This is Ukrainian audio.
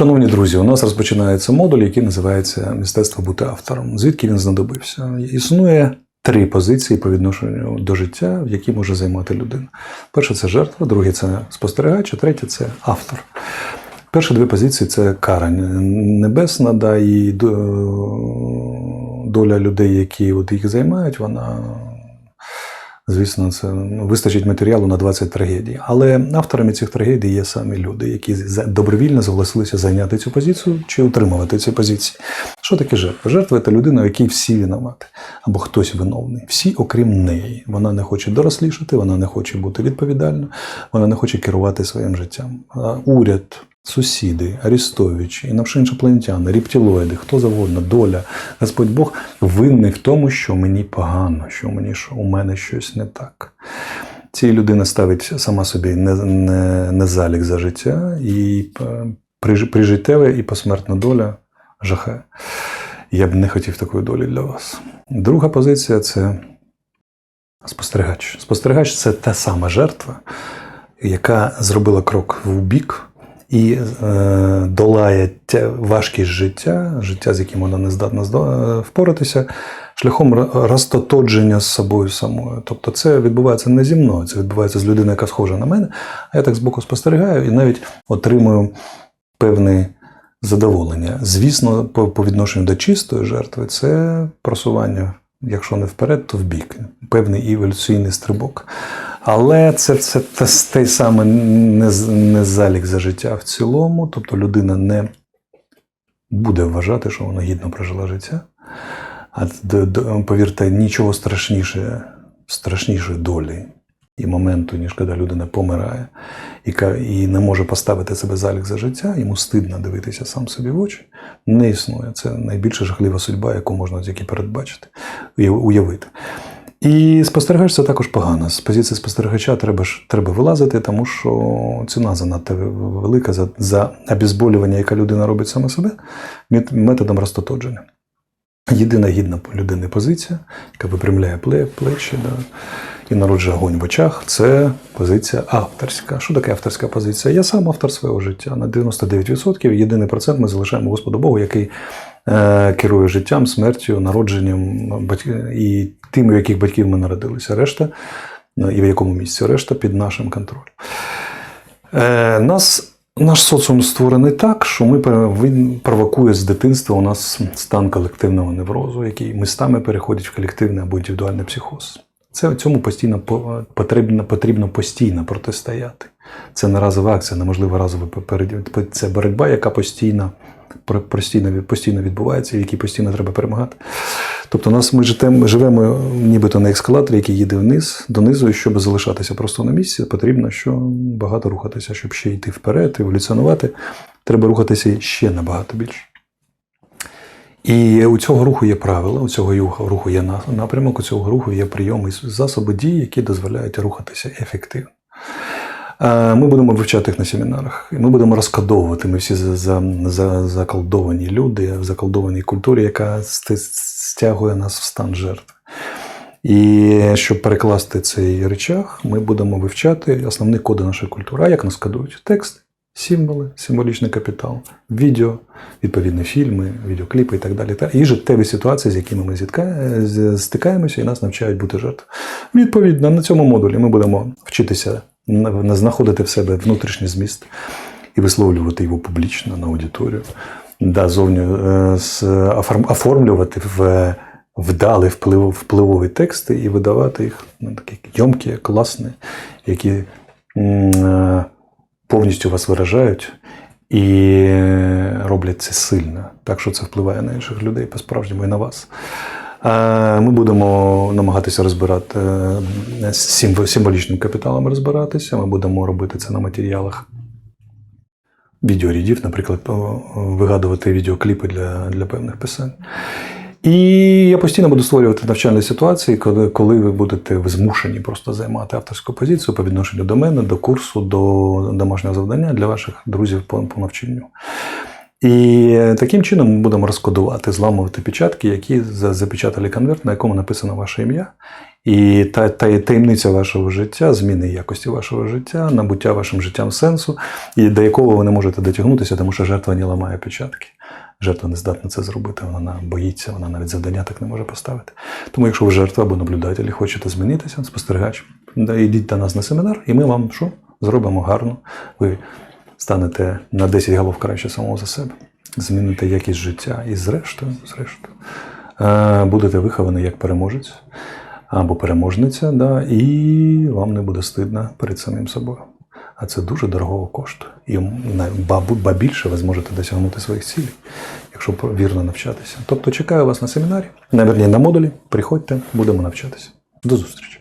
Шановні друзі, у нас розпочинається модуль, який називається Мистецтво бути автором. Звідки він знадобився? Існує три позиції по відношенню до життя, які може займати людина. Перше це жертва, друге це спостерігач, а третє це автор. Перші дві позиції це кара небесна, да, і доля людей, які от їх займають, вона. Звісно, це ну, вистачить матеріалу на 20 трагедій. Але авторами цих трагедій є самі люди, які добровільно зголосилися зайняти цю позицію чи утримувати ці позиції. Що таке жертва? Жертва це людина, у якій всі винуваті, або хтось виновний. Всі, окрім неї. Вона не хоче дорослішати, вона не хоче бути відповідальною, вона не хоче керувати своїм життям. Уряд, сусіди, Арістовичі, інакшопланетяни, рептилоїди, хто завгодно, доля, Господь Бог винний в тому, що мені погано, що мені що у мене щось не так. Ця людина ставить сама собі не, не, не залік за життя, і е, прижиттєва і посмертна доля жахає. Я б не хотів такої долі для вас. Друга позиція це спостерігач. Спостерігач це та сама жертва, яка зробила крок в бік і е, долає важкість життя, життя, з яким вона не здатна е, впоратися, шляхом розтотодження з собою самою. Тобто це відбувається не зі мною, це відбувається з людиною, яка схожа на мене. А я так збоку спостерігаю і навіть отримую певне задоволення. Звісно, по, по відношенню до чистої жертви це просування, якщо не вперед, то вбік, певний еволюційний стрибок. Але це, це, те, той самий не, залік за життя в цілому, тобто людина не буде вважати, що вона гідно прожила життя. А повірте, нічого страшніше, страшнішої долі і моменту, ніж коли людина помирає і, і не може поставити себе залік за життя, йому стидно дивитися сам собі в очі, не існує. Це найбільша жахлива судьба, яку можна тільки передбачити, уяв- уявити. І спостерігач це також погано. З позиції спостерігача треба ж треба вилазити, тому що ціна занадто велика за, за обезболювання, яке людина робить саме себе, методом розтотодження. Єдина гідна людини позиція, яка випрямляє плечі да, і народжує огонь в очах, це позиція авторська. Що таке авторська позиція? Я сам автор свого життя. На 99% єдиний процент ми залишаємо Господу Богу, який е, керує життям, смертю, народженням і тими, у яких батьків ми народилися. Решта ну, і в якому місці, решта під нашим контролем. Е, нас наш соціум створений так, що ми він провокує з дитинства у нас стан колективного неврозу, який містами переходить в колективний або індивідуальний психоз. Це цьому постійно потрібно, потрібно постійно протистояти. Це не разова акція, неможливо разово поперед- Це боротьба, яка постійно, постійно, постійно відбувається, в якій постійно треба перемагати. Тобто нас ми живемо нібито на ескалаторі, який їде вниз, донизу, і щоб залишатися просто на місці, потрібно що багато рухатися, щоб ще йти вперед, еволюціонувати. Треба рухатися ще набагато більше. І у цього руху є правила, у цього руху є напрямок, у цього руху є прийоми і засоби дії, які дозволяють рухатися ефективно. Ми будемо вивчати їх на семінарах. І Ми будемо розкодовувати. Ми всі за, за, за, заколдовані люди в заколдованій культурі, яка стягує нас в стан жертви. І щоб перекласти цей речах, ми будемо вивчати основні коди нашої культури. Як нас кодують? Текст, символи, символічний капітал, відео, відповідні фільми, відеокліпи і так далі. І життєві ситуації, з якими ми стикаємося і нас навчають бути жертвою. Відповідно, на цьому модулі ми будемо вчитися на- на- знаходити в себе внутрішній зміст і висловлювати його публічно на аудиторію, да, зовні е, оформлювати в вдалі вплив, впливові тексти і видавати їх ну, такі йомкі, класні, які е, повністю вас виражають і роблять це сильно. Так що це впливає на інших людей по-справжньому і на вас. Ми будемо намагатися розбирати е, з символічним капіталом розбиратися. Ми будемо робити це на матеріалах відеорядів, наприклад, вигадувати відеокліпи для, для певних писань. І я постійно буду створювати навчальні ситуації, коли, коли ви будете змушені просто займати авторську позицію по відношенню до мене, до курсу, до домашнього завдання для ваших друзів по, по навчанню. І таким чином ми будемо розкодувати, зламувати печатки, які за- запечатали конверт, на якому написано ваше ім'я, І та, та таємниця вашого життя, зміни якості вашого життя, набуття вашим життям сенсу, і до якого ви не можете дотягнутися, тому що жертва не ламає печатки. Жертва не здатна це зробити, вона боїться, вона навіть завдання так не може поставити. Тому, якщо ви жертва або наблюдатель хочете змінитися, спостерігач, йдіть до нас на семінар, і ми вам що? Зробимо гарно. Ви станете на 10 голов краще самого за себе, зміните якість життя і зрештою, зрештою, е, будете виховані як переможець або переможниця, да, і вам не буде стидно перед самим собою. А це дуже дорогого коштує. І ба, більше ви зможете досягнути своїх цілей, якщо вірно навчатися. Тобто чекаю вас на семінарі, на, верні, на модулі. Приходьте, будемо навчатися. До зустрічі.